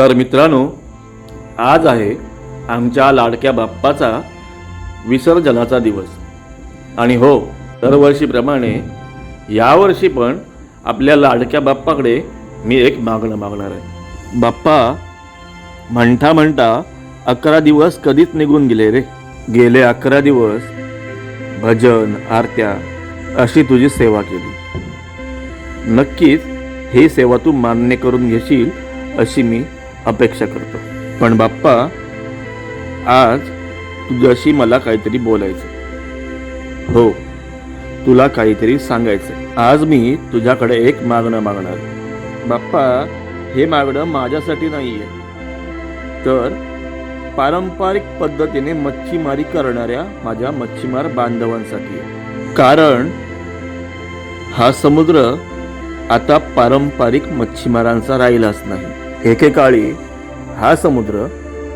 तर मित्रांनो आज आहे आमच्या लाडक्या बाप्पाचा विसर्जनाचा दिवस. आणि हो दरवर्षीप्रमाणे यावर्षी पण आपल्या लाडक्या बाप्पाकडे मी एक मागणं मागणार आहे. बाप्पा म्हणता म्हणता अकरा दिवस कधीच निघून गेले रे. गेले अकरा दिवस भजन आरत्या अशी तुझी सेवा केली. नक्कीच ही सेवा तू मान्य करून घेशील अशी मी अपेक्षा करतो. पण बाप्पा आज तुझ्याशी मला काहीतरी बोलायचं हो तुला काहीतरी सांगायचं आज मी तुझ्याकडे एक मागणं मागणार. बाप्पा हे मागणं माझ्यासाठी नाही आहे तर पारंपरिक पद्धतीने मच्छीमारी करणाऱ्या माझ्या मच्छीमार बांधवांसाठी. आहे. कारण हा समुद्र आता पारंपरिक मच्छीमारांचा राहिलाच नाही. एकेकाळी हा समुद्र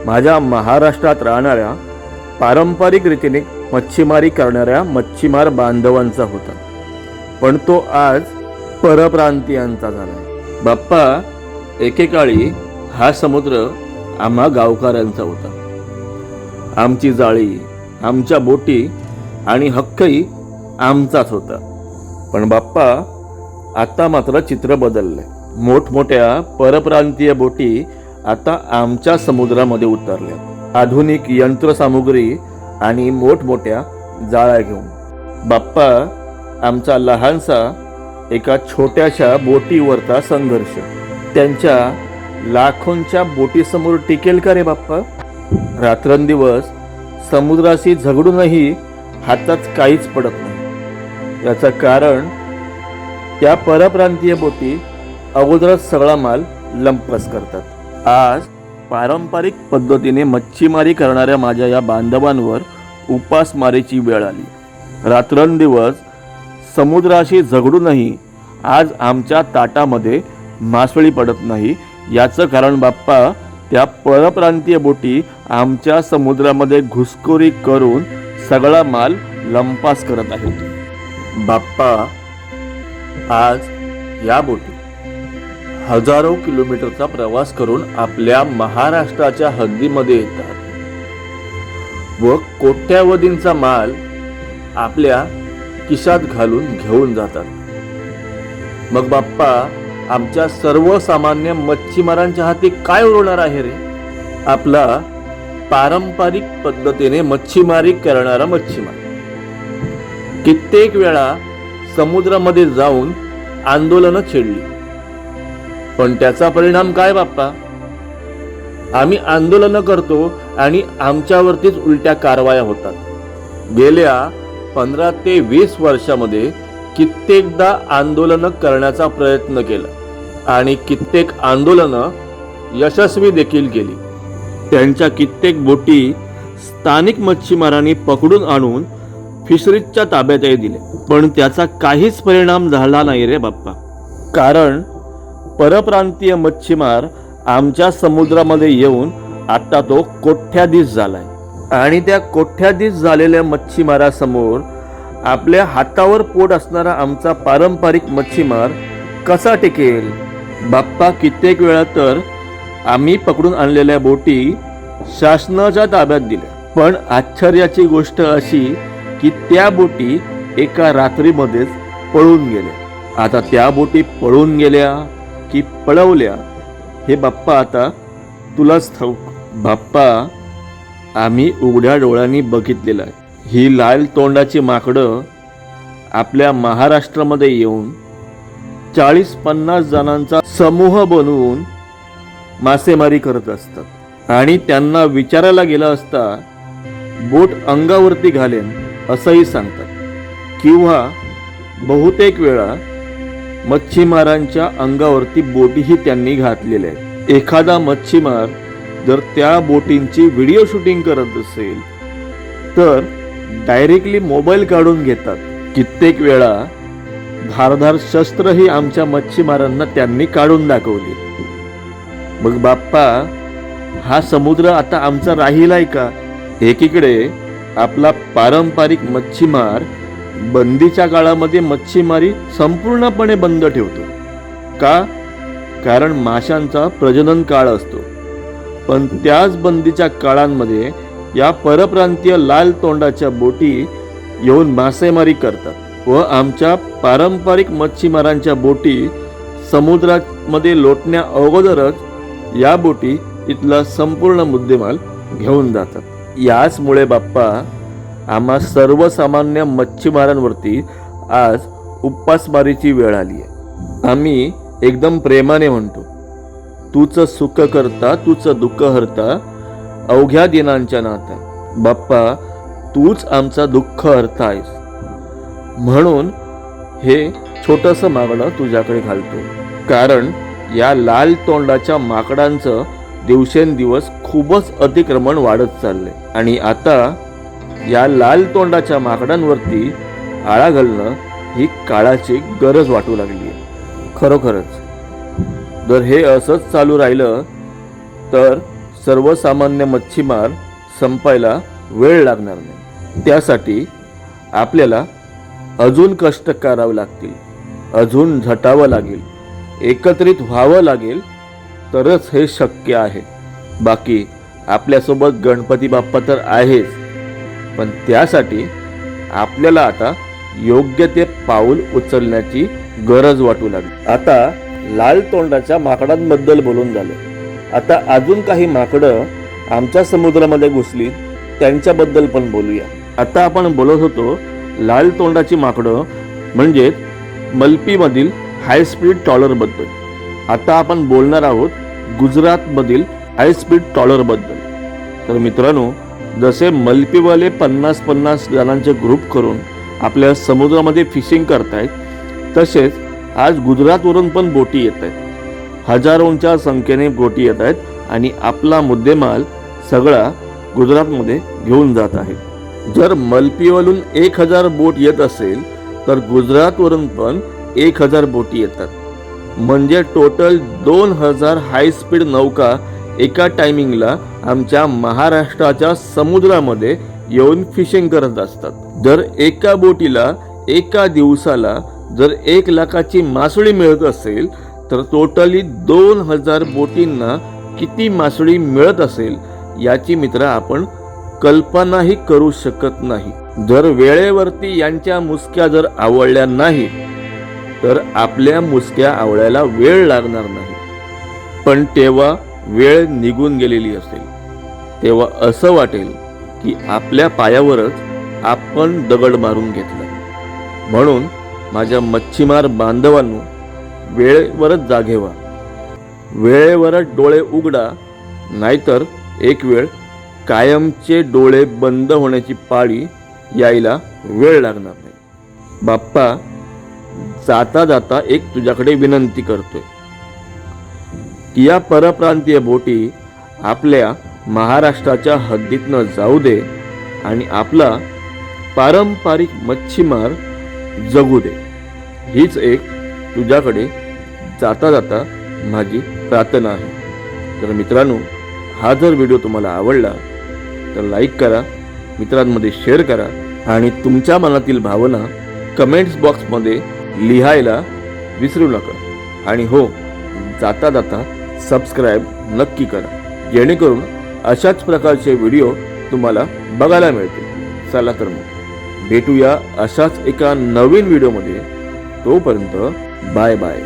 माझ्या महाराष्ट्रात राहणाऱ्या पारंपरिक रीतीने मच्छीमारी करणाऱ्या मच्छीमार बांधवांचा होता. पण तो आज परप्रांतीयांचा झाला बाप्पा एकेकाळी हा समुद्र आम्हा गावकऱ्यांचा होता. आमची जाळी आमच्या बोटी आणि हक्कही आमचाच होता. पण बाप्पा आता मात्र चित्र बदललंय. मोठमोठ्या परप्रांतीय बोटी आता आमच्या समुद्रामध्ये उतरल्या. आधुनिक यंत्रसामुग्री आणि मोठमोठ्या जाळ्या घेऊन. बाप्पा आमचा लहानसा एका छोट्याशा बोटीवरचा संघर्ष. त्यांच्या लाखोंच्या बोटीसमोर टिकेल का रे बाप्पा? रात्रंदिवस समुद्राशी झगडूनही हातात काहीच पडत नाही. याचं कारण त्या परप्रांतीय बोटी अगोदरच सगळा माल लंपस करतात. आज पारंपरिक पद्धतीने मच्छीमारी करणाऱ्या माझ्या या बांधवांवर उपासमारीची वेळ आली. रात्रंदिवस समुद्राशी झगडूनही आज आमच्या ताटामध्ये मासळी पडत नाही. याचं कारण बाप्पा त्या परप्रांतीय बोटी आमच्या समुद्रामध्ये घुसखोरी करून सगळा माल लंपास करत आहेत. बाप्पा आज या बोटी हजारो किलोमीटरचा प्रवास करून आपल्या महाराष्ट्राच्या हद्दीमध्ये येतात. व कोट्यावधींचा माल आपल्या किशात घालून घेऊन जातात. मग बाप्पा आमच्या सर्वसामान्य मच्छीमारांच्या हाती काय उरणार आहे रे? आपला पारंपरिक पद्धतीने मच्छीमारी करणारा मच्छीमार. कित्येक वेळा समुद्रामध्ये जाऊन आंदोलनं छेडली. पण त्याचा परिणाम काय बाप्पा? आम्ही आंदोलनं करतो आणि आमच्यावरतीच उलट्या कारवाया होतात. गेल्या पंधरा ते वीस वर्षामध्ये कित्येकदा आंदोलनं करण्याचा प्रयत्न केला आणि कित्येक आंदोलनं यशस्वी देखील केली. त्यांच्या कित्येक बोटी स्थानिक मच्छीमारांनी पकडून आणून फिशरीजच्या ताब्यातही दिले. पण त्याचा काहीच परिणाम झाला नाही रे बाप्पा. कारण परप्रांतीय मच्छीमार आमच्या समुद्रामध्ये येऊन आता तो कोठ्याधीश झालाय. आणि त्या कोठ्याधीश झालेल्या मच्छीमारासमोर आपल्या हातावर पोट असणारा आमचा पारंपरिक मच्छीमार कसा टिकेल? बाप्पा कित्येक वेळा तर आम्ही पकडून आणलेल्या बोटी शासनाच्या ताब्यात दिल्या. पण आश्चर्याची गोष्ट अशी की त्या बोटी एका रात्रीमध्येच पळून गेल्या. आता त्या बोटी पळून गेल्या. की पळवल्या. हे बाप्पा आता तुलाच ठाऊक. बाप्पा आम्ही उघड्या डोळ्यांनी बघितलेलं आहे. ही लाल तोंडाची माकडं आपल्या महाराष्ट्रामध्ये येऊन चाळीस पन्नास जणांचा समूह बनवून मासेमारी करत असतात. आणि त्यांना विचारायला गेलं असता बोट अंगावरती घालेन असंही सांगतात. किंवा बहुतेक वेळा मच्छीमारांच्या अंगावरती बोटीही त्यांनी घातलेल्या आहेत. एखादा मच्छीमार जर त्या बोटींची व्हिडिओ शूटिंग करत असेल तर डायरेक्टली मोबाईल काढून घेतात. कित्येक वेळा धारधार शस्त्रही आमच्या मच्छीमारांना त्यांनी काढून दाखवली. मग बाप्पा हा समुद्र आता आमचा राहिलाय का? एकीकडे आपला पारंपरिक मच्छीमार बंदीच्या काळामध्ये मच्छीमारी संपूर्णपणे बंद ठेवतो. का? कारण माशांचा प्रजनन काळ असतो. पण त्याच बंदीच्या काळांमध्ये या परप्रांतीय लाल तोंडाच्या बोटी येऊन मासेमारी करतात व आमच्या पारंपरिक मच्छीमारांच्या बोटी समुद्रामध्ये लोटण्या अगोदरच या बोटी इथला संपूर्ण मुद्देमाल घेऊन जातात. याचमुळे बाप्पा आम्हा सर्वसामान्य मच्छीमारांवरती आज उपासमारीची वेळ आली आहे. आम्ही एकदम प्रेमाने म्हणतो तूच सुख करता तूच दुःख हरता अवघ्या दिनांच्या नाता. बाप्पा तूच आमचा दुःख हरतायस. म्हणून हे छोटंसं मागणं तुझ्याकडे घालतो. कारण या लाल तोंडाच्या माकडांचं दिवसेंदिवस खूपच अतिक्रमण वाढत चाललंय. आणि आता या लाल तोंडाच्या माकडांवरती आळा घालणं ही काळाची गरज वाटू लागली आहे खरोखरच. जर हे असंच चालू राहिलं तर सर्वसामान्य मच्छीमार संपायला वेळ लागणार नाही. त्यासाठी आपल्याला अजून कष्ट करावे लागतील अजून झटावं लागेल एकत्रित व्हावं लागेल तरच हे शक्य आहे. बाकी आपल्यासोबत गणपती बाप्पा तर आहेच. पण त्यासाठी आपल्याला आता योग्य ते पाऊल उचलण्याची गरज वाटू लागली. आता लाल तोंडाच्या माकडांबद्दल बोलून झालं. आता अजून काही माकडं आमच्या समुद्रामध्ये घुसली त्यांच्याबद्दल पण बोलूया. आता आपण बोलत होतो लाल तोंडाची माकडं म्हणजेच मल्पीमधील हाय स्पीड टॉलरबद्दल आता आपण बोलणार आहोत गुजरातमधील हाय स्पीड टॉलरबद्दल तर मित्रांनो जसे मल्पीवाले पन्नास पन्नास जणांचे ग्रुप करून आपल्या समुद्रामध्ये फिशिंग करतायत तसेच आज गुजरातवरून पण बोटी येत आहेत हजारोंच्या संख्येने बोटी येत आहेत आणि आपला मुद्देमाल सगळा गुजरातमध्ये घेऊन जात आहे. जर मल्पीवरून एक हजार बोट येत असेल तर गुजरातवरून पण एक हजार बोटी येतात. म्हणजे टोटल दोन हजार हाय स्पीड नौका एका टायमिंगला आमच्या महाराष्ट्राच्या समुद्रामध्ये येऊन फिशिंग करत असतात. जर एका बोटीला एका दिवसाला जर एक लाखाची मासळी मिळत असेल तर टोटली दोन हजार बोटींना किती मासळी मिळत असेल याची मित्र आपण कल्पनाही करू शकत नाही. जर वेळेवरती यांच्या मुसक्या जर आवडल्या नाही तर आपल्या मुसक्या आवडायला वेळ लागणार नाही. पण तेव्हा वेळ निघून गेलेली असेल तेव्हा असं वाटेल की आपल्या पायावरच आपण दगड मारून घेतला. म्हणून माझ्या मच्छीमार बांधवांनो वेळेवरच जागे व्हा वेळेवरच डोळे उघडा नाहीतर एक वेळ कायमचे डोळे बंद होण्याची पाळी यायला वेळ लागणार नाही. बाप्पा जाता जाता एक तुझ्याकडे विनंती करतोय. या परप्रांतीय बोटी आपल्या महाराष्ट्राच्या हद्दीतनं जाऊ दे आणि आपला पारंपरिक मच्छीमार जगू दे. हीच एक तुझ्याकडे जाता जाता माझी प्रार्थना आहे. तर मित्रांनो हा जर व्हिडिओ तुम्हाला आवडला तर लाईक करा मित्रांमध्ये शेअर करा आणि तुमच्या मनातील भावना कमेंट्स बॉक्समध्ये लिहायला विसरू नका. आणि हो जाता जाता सबस्क्राईब नक्की करा. जेणेकरून अशाच प्रकारचे व्हिडिओ तुम्हाला बघायला मिळतील. चला तर मग भेटूया अशाच एका नवीन व्हिडिओमध्ये. तोपर्यंत बाय बाय.